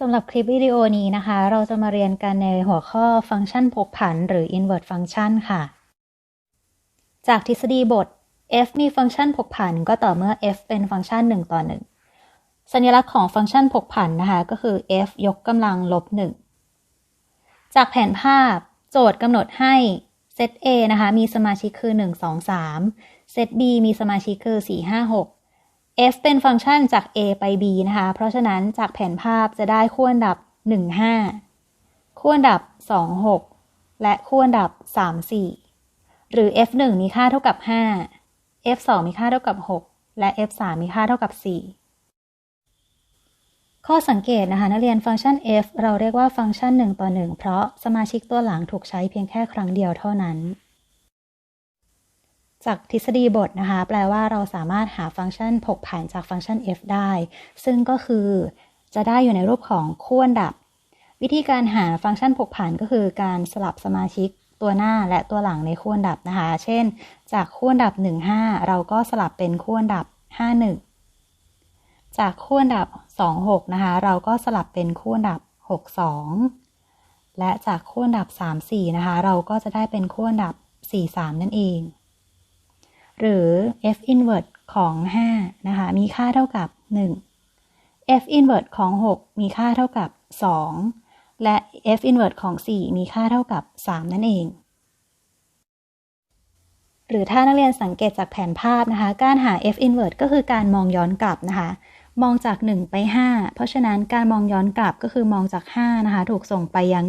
สำหรับคลิปวิดีโอนี้นะคะ เราจะมาเรียนกันในหัวข้อฟังก์ชันผกผัน หรือ invert function ค่ะ จากทฤษฎีบท f มีฟังก์ชันผกผัน ก็ต่อเมื่อ f เป็นฟังก์ชัน 1 ต่อ 1 สัญลักษณ์ของฟังก์ชันผกผันนะคะ ก็คือ f ยกกำลังลบ 1 จากแผนภาพ โจทย์กำหนดให้ เซต A นะคะ มีสมาชิกคือ 1 2 3 เซต B มีสมาชิกคือ 4 5 6 f เป็นฟังก์ชันจาก a ไป b นะคะ เพราะฉะนั้นจากแผนภาพจะได้คู่อันดับ 1 5 คู่อันดับ 2 6 และคู่อันดับ 3 4 หรือ f 1มีค่าเท่ากับ 5 f 2มีค่าเท่ากับ 6 และ f 3มีค่าเท่ากับ 4 ข้อสังเกตนะคะ นักเรียนฟังก์ชัน f เราเรียกว่าฟังก์ชัน 1 ต่อ 1 เพราะสมาชิกตัวหลังถูกใช้เพียงแค่ครั้งเดียวเท่านั้น จากทฤษฎีบทนะคะ แปลว่าเราสามารถหาฟังก์ชันผกผันจากฟังก์ชัน f ได้ ซึ่งก็คือจะได้อยู่ในรูปของคู่อันดับ วิธีการหาฟังก์ชันผกผันก็คือการสลับสมาชิกตัวหน้าและตัวหลังในคู่อันดับนะคะ เช่น จากคู่อันดับ 1 5 เราก็สลับเป็นคู่อันดับ 5 1 จากคู่อันดับ 2 6 นะคะ เราก็สลับเป็นคู่อันดับ 6 2 และจากคู่อันดับ 3 4 นะคะ เราก็จะได้เป็นคู่อันดับ 4 3 นั่นเอง หรือ f inverse ของ 5 นะคะ มีค่าเท่ากับ 1 f inverse ของ 6 มีค่าเท่ากับ 2 และ f inverse ของ 4 มีค่าเท่ากับ 3 นั่นเอง หรือถ้านักเรียนสังเกตจากแผนภาพนะคะ การหา f inverse ก็คือการมองย้อนกลับนะคะ มองจาก 1 ไป 5 เพราะฉะนั้นการมองย้อนกลับก็คือมองจาก 5 นะคะ ถูกส่งไปยัง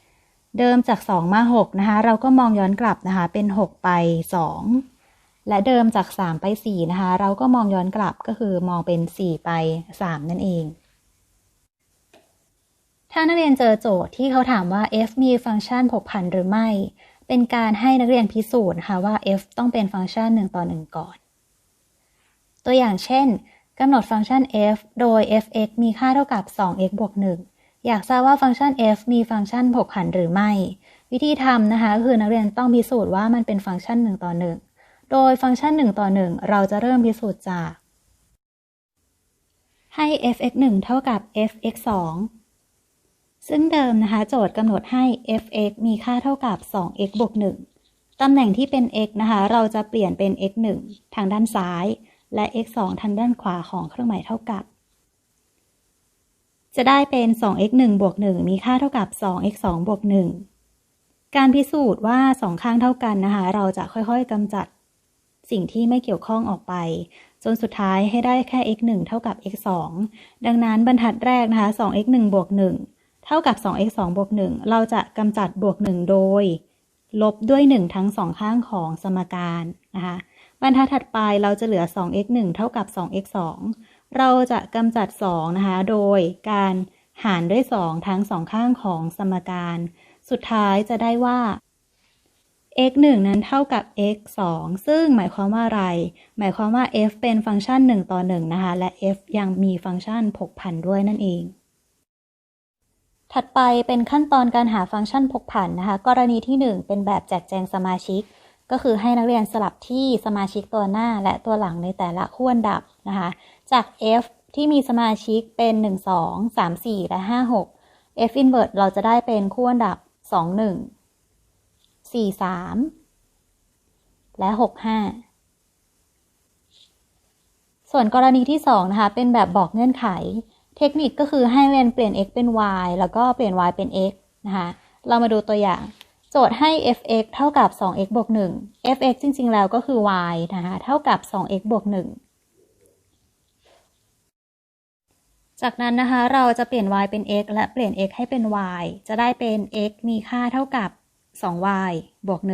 1 เดิมจาก 2 มา 6 นะคะ เราก็มองย้อนกลับนะคะ เป็น 6 ไป 2 และเดิมจาก 3 ไป 4 นะคะ เราก็มองย้อนกลับก็คือมองเป็น 4 ไป 3 นั่นเอง ถ้านักเรียนเจอโจทย์ที่เขาถามว่า f มีฟังก์ชันผกผันหรือไม่ เป็นการให้นักเรียนพิสูจน์นะคะว่า f ต้องเป็นฟังก์ชัน1ต่อ1ก่อน ตัวอย่างเช่นกำหนดฟังก์ชัน f โดย f(x) มีค่าเท่ากับ 2x บวก 1 อยากทราบว่าฟังก์ชัน f มีฟังก์ชันผกผันหรือไม่ วิธีทำนะคะก็คือนักเรียนต้องพิสูจน์ว่ามันเป็นฟังก์ชัน1ต่อ1 โดยฟังก์ชัน 1 ต่อ 1 เราจะเริ่มพิสูจน์จาก ให้ f(x 1เท่ากับ f(x 2ซึ่งเดิมนะคะ โจทย์กำหนดให้ f(x) มีค่าเท่ากับ 2x บวก1ตำแหน่งที่เป็น x นะคะ เราจะเปลี่ยนเป็น x 1ทางด้านซ้าย และ x 2ทางด้านขวาของเครื่องหมายเท่ากับ จะได้เป็น 2x 1บวก1มีค่าเท่ากับ 2x 2บวก1การพิสูจน์ว่าสองข้างเท่ากันนะคะ เราจะค่อยๆกำจัด สิ่งที่ไม่เกี่ยวข้องออกไป จนสุดท้ายให้ได้แค่ x 1เท่ากับ x 2ดังนั้นบรรทัดแรกนะคะ 2x 1บวก1เท่ากับ 2x 2บวก1เราจะกำจัดบวก 1 โดย ลบด้วย 1 ทั้งสองข้างของสมการนะคะบรรทัดถัดไปเราจะเหลือ 2x 1เท่ากับ 2x 2เราจะกำจัด2นะคะโดยการหารด้วย 2 ทั้งสองข้างของสมการ สุดท้ายจะได้ว่า x 1 นั้นเท่ากับ x 2 ซึ่งหมายความว่าอะไร หมายความว่า f เป็นฟังก์ชัน 1 ต่อ 1 นะคะ และ f ยังมีฟังก์ชันผกผันด้วยนั่นเอง ถัดไปเป็นขั้นตอนการหาฟังก์ชันผกผันนะคะ กรณีที่ 1 เป็นแบบแจกแจงสมาชิก ก็คือให้นักเรียนสลับที่สมาชิกตัวหน้าและตัวหลังในแต่ละคู่อันดับนะคะ จาก f ที่มีสมาชิกเป็น 1 2 3 4 และ 5 6 f inverse เราจะได้เป็นคู่อันดับ 2 1 สี่สามและหกห้าส่วนกรณีที่สองนะคะ เป็นแบบบอกเงื่อนไข เทคนิคก็คือให้เรนเปลี่ยน x เป็น y แล้วก็เปลี่ยน y เป็น x นะคะ เรามาดูตัวอย่าง โจทย์ให้ f(x) เท่ากับ 2x บวก1 f(x) จริง ๆ แล้วก็คือ y นะคะ เท่ากับ 2x บวก1จากนั้นนะคะ เราจะเปลี่ยน y เป็น x และเปลี่ยน x ให้เป็น y จะได้เป็น x มีค่าเท่ากับ 2y บวก 1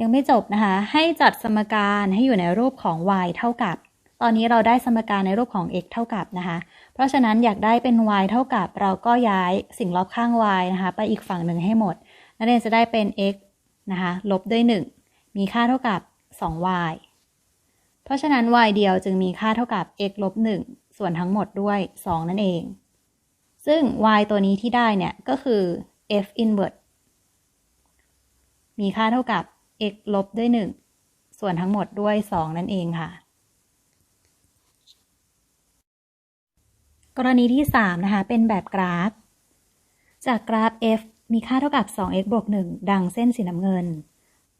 ยังไม่จบนะคะ ให้จัดสมการให้อยู่ในรูปของ y เท่ากับ ตอนนี้เราได้สมการในรูปของ x เท่ากับนะคะ เพราะฉะนั้นอยากได้เป็น y เท่ากับ เราก็ย้ายสิ่งรอบข้าง y นะคะ ไปอีกฝั่งหนึ่งให้หมด นักเรียนจะได้เป็น x นะคะลบด้วย 1 มีค่าเท่ากับ 2y เพราะฉะนั้น y เดียวจึงมีค่าเท่ากับ x ลบ1ส่วนทั้งหมดด้วย 2 นั่นเอง ซึ่ง y ตัวนี้ที่ได้เนี่ยก็คือ f inverse มีค่าเท่ากับ x ลบด้วย 1 ส่วนทั้งหมดด้วย 2 นั่นเองค่ะ กรณีที่ 3 นะคะ เป็นแบบกราฟ จากกราฟ f มีค่าเท่ากับ 2x บวก 1 ดังเส้นสีน้ำเงิน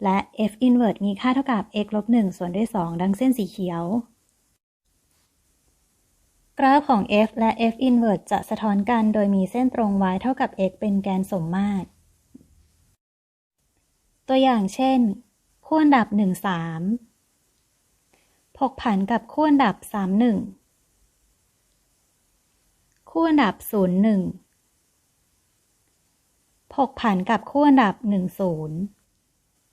และ f inverse มีค่าเท่ากับ x ลบ 1 ส่วนด้วย 2 ดังเส้นสีเขียว ราฟของ f และ f inverse จะสะท้อนกันโดยมีเส้นตรง y เท่ากับ x เป็นแกนสมมาตร ตัวอย่างเช่น คู่อันดับ 1 3 ผกผันกับคู่อันดับ 3 1 คู่อันดับ 0 1 ผกผันกับคู่อันดับ 1 0